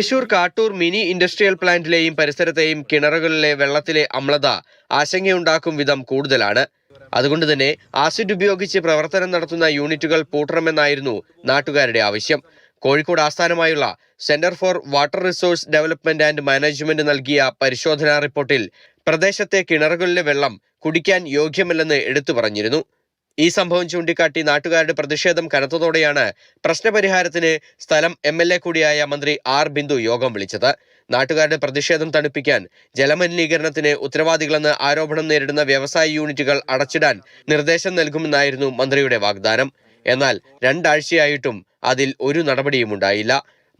Thrissur Kattoor mini industrial പ്ലാന്റിലെയും പരിസരത്തെയും കിണറുകളിലെ വെള്ളത്തിലെ അമ്ലത ആശങ്കയുണ്ടാക്കും വിധം കൂടുതലാണ്. അതുകൊണ്ട് തന്നെ ആസിഡ് ഉപയോഗിച്ച് പ്രവർത്തനം നടത്തുന്ന യൂണിറ്റുകൾ പൂട്ടണമെന്നായിരുന്നു നാട്ടുകാരുടെ ആവശ്യം. കോഴിക്കോട് ആസ്ഥാനമായുള്ള centre for water resource development and management നൽകിയ പരിശോധനാ റിപ്പോർട്ടിൽ പ്രദേശത്തെ കിണറുകളിലെ വെള്ളം കുടിക്കാൻ യോഗ്യമല്ലെന്ന് എടുത്തു പറഞ്ഞിരുന്നു. ഈ സംഭവം ചൂണ്ടിക്കാട്ടി നാട്ടുകാരുടെ പ്രതിഷേധം കനത്തതോടെയാണ് പ്രശ്നപരിഹാരത്തിന് സ്ഥലം എം എൽ എ കൂടിയായ മന്ത്രി ആർ ബിന്ദു യോഗം വിളിച്ചത്. നാട്ടുകാരുടെ പ്രതിഷേധം തണുപ്പിക്കാൻ ജലമലിനീകരണത്തിന് ഉത്തരവാദികളെന്ന് ആരോപണം നേരിടുന്ന വ്യവസായ യൂണിറ്റുകൾ അടച്ചിടാൻ നിർദ്ദേശം നൽകുമെന്നായിരുന്നു മന്ത്രിയുടെ വാഗ്ദാനം. എന്നാൽ രണ്ടാഴ്ചയായിട്ടും അതിൽ ഒരു നടപടിയും ഉണ്ടായില്ല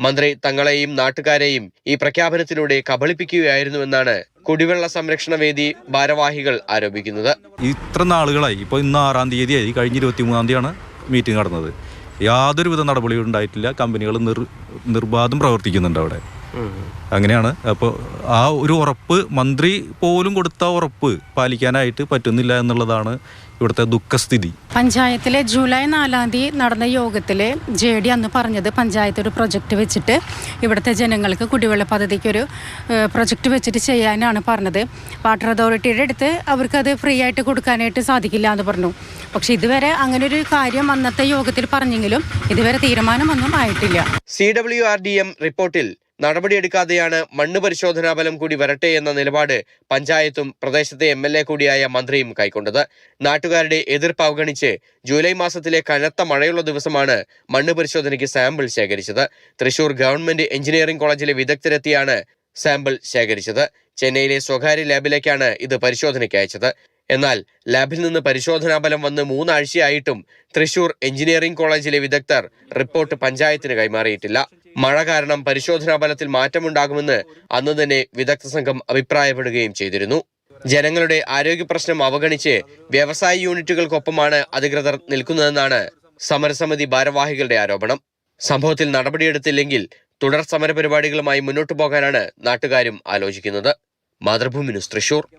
മന്ത്രി തങ്ങളെയും നാട്ടുകാരെയും ഈ പ്രഖ്യാപനത്തിലൂടെ കബളിപ്പിക്കുകയായിരുന്നുവെന്നാണ് കുടിവെള്ള സംരക്ഷണ വേദി ഭാരവാഹികൾ ആരോപിക്കുന്നത്. ഇത്ര നാളുകളായി. ഇപ്പോൾ ഇന്ന് ആറാം തീയതിയായി. കഴിഞ്ഞ ഇരുപത്തി മൂന്നാം തീയതിയാണ് മീറ്റിംഗ് നടന്നത്. യാതൊരുവിധ നടപടികളും ഉണ്ടായിട്ടില്ല. കമ്പനികൾ നിർ നിർബാധം പ്രവർത്തിക്കുന്നുണ്ട് അവിടെ. അങ്ങനെയാണ്. അപ്പോൾ ആ ഒരു ഉറപ്പ് മന്ത്രി പോലും കൊടുത്ത ഉറപ്പ് പാലിക്കാനായിട്ട് പറ്റുന്നില്ല എന്നുള്ളതാണ് ഇവിടുത്തെ ദുഃഖസ്ഥിതി. പഞ്ചായത്തിലെ ജൂലൈ നാലാം തീയതി നടന്ന യോഗത്തിൽ ജെ ഡി അന്ന് പറഞ്ഞത് പഞ്ചായത്ത് ഒരു പ്രൊജക്റ്റ് വെച്ചിട്ട് ഇവിടുത്തെ ജനങ്ങൾക്ക് കുടിവെള്ള പദ്ധതിക്ക് ഒരു പ്രൊജക്റ്റ് വെച്ചിട്ട് ചെയ്യാനാണ് പറഞ്ഞത്. വാട്ടർ അതോറിറ്റിയുടെ അടുത്ത് അവർക്കത് ഫ്രീ ആയിട്ട് കൊടുക്കാനായിട്ട് സാധിക്കില്ല എന്ന് പറഞ്ഞു. പക്ഷെ ഇതുവരെ അങ്ങനെ ഒരു കാര്യം അന്നത്തെ യോഗത്തിൽ പറഞ്ഞെങ്കിലും ഇതുവരെ തീരുമാനമൊന്നും ആയിട്ടില്ല. C W R D M റിപ്പോർട്ടിൽ നടപടിയെടുക്കാതെയാണ് മണ്ണ് പരിശോധനാ ഫലം കൂടി വരട്ടെ എന്ന നിലപാട് പഞ്ചായത്തും പ്രദേശത്തെ എം എൽ എ കൂടിയായ മന്ത്രിയും കൈക്കൊണ്ടത്. നാട്ടുകാരുടെ എതിർപ്പ് അവഗണിച്ച് ജൂലൈ മാസത്തിലെ കനത്ത മഴയുള്ള ദിവസമാണ് മണ്ണ് പരിശോധനയ്ക്ക് സാമ്പിൾ ശേഖരിച്ചത്. തൃശൂർ ഗവൺമെന്റ് എഞ്ചിനീയറിംഗ് കോളേജിലെ വിദഗ്ധരെത്തിയാണ് സാമ്പിൾ ശേഖരിച്ചത്. ചെന്നൈയിലെ സ്വകാര്യ ലാബിലേക്കാണ് ഇത് പരിശോധനയ്ക്ക് അയച്ചത്. എന്നാൽ ലാബിൽ നിന്ന് പരിശോധനാ ഫലം വന്ന് മൂന്നാഴ്ചയായിട്ടും തൃശൂർ എഞ്ചിനീയറിംഗ് കോളേജിലെ വിദഗ്ധർ റിപ്പോർട്ട് പഞ്ചായത്തിന് കൈമാറിയിട്ടില്ല. മഴ കാരണം പരിശോധനാ ഫലത്തിൽ മാറ്റമുണ്ടാകുമെന്ന് അന്ന് തന്നെ വിദഗ്ധ സംഘം അഭിപ്രായപ്പെടുകയും ചെയ്തിരുന്നു. ജനങ്ങളുടെ ആരോഗ്യ പ്രശ്നം അവഗണിച്ച് വ്യവസായ യൂണിറ്റുകൾക്കൊപ്പമാണ് അധികൃതർ നിൽക്കുന്നതെന്നാണ് സമരസമിതി ഭാരവാഹികളുടെ ആരോപണം. സംഭവത്തിൽ നടപടിയെടുത്തില്ലെങ്കിൽ തുടർ സമരപരിപാടികളുമായി മുന്നോട്ടു പോകാനാണ് നാട്ടുകാരും ആലോചിക്കുന്നത്. മാതൃഭൂമി ന്യൂസ് തൃശൂർ.